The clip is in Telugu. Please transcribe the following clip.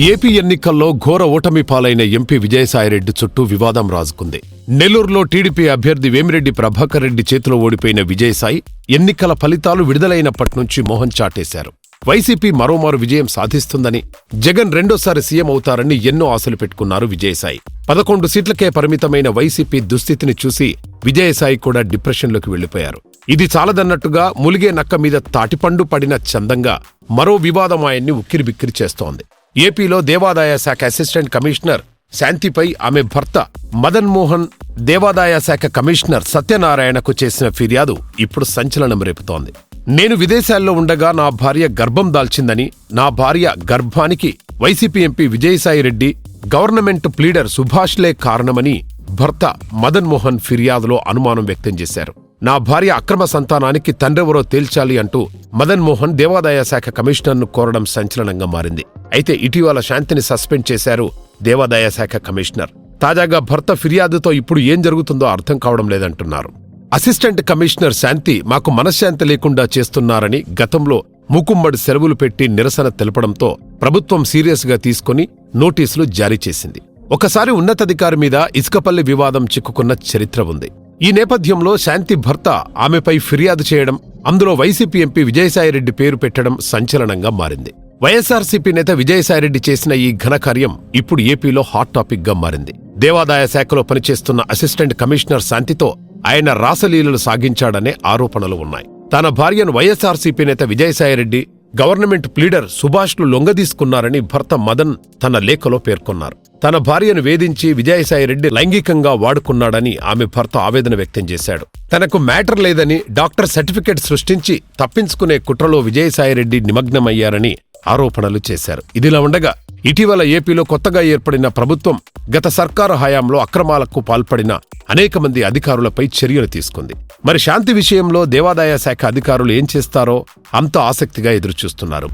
ఏపీ ఎన్నికల్లో ఘోర ఓటమి పాలైన ఎంపీ విజయసాయిరెడ్డి చుట్టూ వివాదం రాజుకుంది. నెల్లూరులో టీడీపీ అభ్యర్థి వేమిరెడ్డి ప్రభాకర్ రెడ్డి చేతిలో ఓడిపోయిన విజయసాయి ఎన్నికల ఫలితాలు విడుదలైనప్పటి నుంచి మోహన్ చాటేశారు. వైసీపీ మరోమారు విజయం సాధిస్తుందని జగన్ రెండోసారి సీఎం అవుతారని ఎన్నో ఆశలు పెట్టుకున్నారు విజయసాయి. పదకొండు సీట్లకే పరిమితమైన వైసీపీ దుస్థితిని చూసి విజయసాయి కూడా డిప్రెషన్లోకి వెళ్ళిపోయారు ఇది చాలదన్నట్టుగా ములిగే నక్క మీద తాటిపండు పడిన చందంగా మరో వివాదం ఆయన్ని ఉక్కిరిబిక్కిరి చేస్తోంది. ఏపీలో దేవాదాయ శాఖ అసిస్టెంట్ కమిషనర్ శాంతిపై ఆమె భర్త మదన్ మోహన్ దేవాదాయ శాఖ కమిషనర్ సత్యనారాయణకు చేసిన ఫిర్యాదు ఇప్పుడు సంచలనం రేపుతోంది. నేను విదేశాల్లో ఉండగా నా భార్య గర్భం దాల్చిందని నా భార్య గర్భానికి YCP MP Vijayasai Reddy government pleader సుభాష్లే కారణమని భర్త మదన్ మోహన్ ఫిర్యాదులో అనుమానం వ్యక్తం చేశారు. నా భార్య అక్రమ సంతానానికి తండ్రెవరో తేల్చాలి అంటూ మదన్ మోహన్ దేవాదాయ శాఖ కమిషనర్ను కోరడం సంచలనంగా మారింది. అయితే ఇటీవల శాంతిని సస్పెండ్ చేశారు దేవాదాయ శాఖ కమిషనర్. తాజాగా భర్త ఫిర్యాదుతో ఇప్పుడు ఏం జరుగుతుందో అర్థం కావడం లేదంటున్నారు. అసిస్టెంట్ కమిషనర్ శాంతి మాకు మనశ్శాంతి లేకుండా చేస్తున్నారని గతంలో మూకుమ్మడి సెలవులు పెట్టి నిరసన తెలపడంతో ప్రభుత్వం సీరియస్గా తీసుకుని నోటీసులు జారీ చేసింది. ఒకసారి ఉన్నతాధికారి మీద ఇసుకపల్లి వివాదం చిక్కుకున్న చరిత్ర ఉంది. ఈ నేపథ్యంలో శాంతి భర్త ఆమెపై ఫిర్యాదు చేయడం అందులో వైసీపీ ఎంపీ విజయసాయిరెడ్డి పేరు పెట్టడం సంచలనంగా మారింది. వైఎస్ఆర్సీపీ నేత విజయసాయిరెడ్డి చేసిన ఈ ఘనకార్యం ఇప్పుడు ఏపీలో హాట్ టాపిక్గా మారింది. దేవాదాయ శాఖలో పనిచేస్తున్న అసిస్టెంట్ కమిషనర్ శాంతితో ఆయన రాసలీలలు సాగించాడనే ఆరోపణలు ఉన్నాయి. తన భార్యను వైఎస్ఆర్సీపీ నేత విజయసాయిరెడ్డి గవర్నమెంట్ ప్లీడర్ సుభాష్లు లొంగదీసుకున్నారని భర్త మదన్ తన లేఖలో పేర్కొన్నారు. తన భార్యను వేధించి విజయసాయిరెడ్డి లైంగికంగా వాడుకున్నాడని ఆమె భర్త ఆవేదన వ్యక్తం చేశాడు. తనకు మ్యాటర్ లేదని డాక్టర్ సర్టిఫికెట్ సృష్టించి తప్పించుకునే కుట్రలో విజయసాయిరెడ్డి నిమగ్నమయ్యారని ఆరోపణలు చేశారు. ఇదిలా ఉండగా ఇటీవల ఏపీలో కొత్తగా ఏర్పడిన ప్రభుత్వం గత సర్కారు హయాంలో అక్రమాలకు పాల్పడిన అనేక మంది అధికారులపై చర్యలు తీసుకుంది. మరి శాంతి విషయంలో దేవాదాయ శాఖ అధికారులు ఏం చేస్తారో అంత ఆసక్తిగా ఎదురుచూస్తున్నారు.